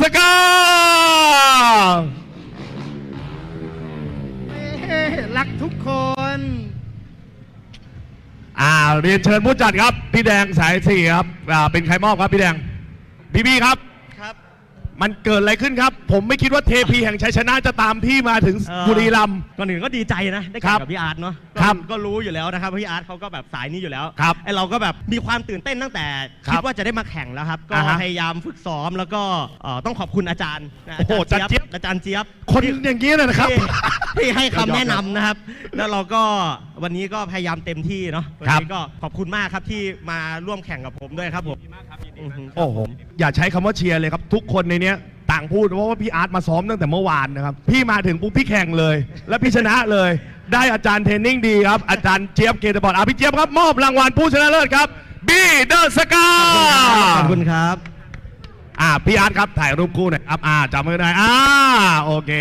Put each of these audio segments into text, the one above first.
สการักทุกคน อ่าเรียนเชิญผู้จัดครับ พี่แดงสายสี่ครับอ่าเป็นใครมอบครับพี่แดง พี่บี้ครับ มันเกิดอะไรขึ้นครับ ผมไม่คิดว่าเทพีแห่งชัยชนะจะตามพี่มาถึงเอ่อบุรีรัมย์ ก่อนอื่นก็ดีใจนะได้ครัแข่บงกับพี่อาร์ตเนาะก็ครับก็รู้อยู่แล้วนะครับพี่อาร์ตเขาก็แบบสายนี้อยู่แล้วครับไอเราก็แบบมีความตื่นเต้นตั้งแต่ครับคิดว่าจะได้มาแข่งแล้วครับก็อ่าฮะพยายามฝึกซ้อมแล้วก็เอ่อต้องขอบคุณอาจารย์นะโอ้โหอาจารย์อาจารย์เจี๊เจี๊ยยบบอาจารย์เจี๊ยบ คนที่อย่างนี้เลยนะครับ ที่ ที่ให้คำยอดแนะนำนะครับ แล้วเราก็วันนี้ก็พยายามเต็มที่เนาะวันครับนี้ก็ขอบคุณมากครับที่มาร่วมแข่งกับผมด้วยครับผมอือฮึ โอ้โห อย่าใช้คำว่าเชียร์เลยครับ ทุกคนในเนี้ยต่างพูดเพราะว่าพี่อาร์ตมาซ้อมตั้งแต่เมื่อวานนะครับ พี่มาถึงปุ๊บพี่แข่งเลย และพี่ชนะเลย ได้อาจารย์เทรนนิ่งดีครับ อาจารย์เจี๊ยบเกตบอลอะพี่เจี๊ยบครับ มอบรางวัลผู้ชนะเลิศครับบีเดอร์สกาขอบคุณครับ อ่าพี่อาร์ตครับถ่ายรูปคู่หน่อยครับอ่าจำไม่ได้อ่าโอเค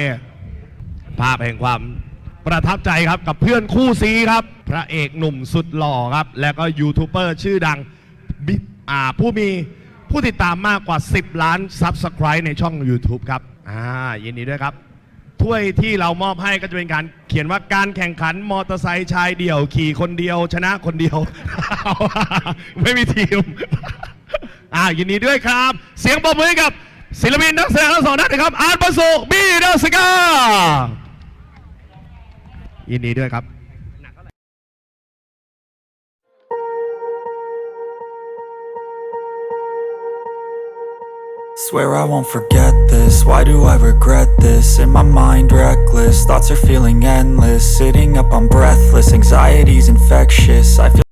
ภาพแห่งความประทับใจครับกับเพื่อนคู่ซีครับ พระเอกหนุ่มสุดหล่อครับ แล้วก็ยูทูบเบอร์ชื่อดังบิอ่าผู้มีผู้ติดตามมากกว่า 10 ล้านซับสไคร b e ในช่อง YouTube ครับอ่ายินดีด้วยครับ ถ้วยที่เรามอบให้ก็จะเป็นการเขียนว่าการแข่งขันมอเตอร์ไซค์ชายเดี่ยว ขี่คนเดียว ชนะคนเดียว ไม่มีทีมอ่ายินดีด้วยครับ เสียงปรบมือกับศิลปินนักแสดงทั้งสองท่านนะครับอาร์ตประสุกบีเดอร์สกา ยินดีด้วยครับ Swear I won't forget this, why do I regret this? In my mind reckless, thoughts are feeling endless Sitting up, I'm breathless, anxiety's infectious I feel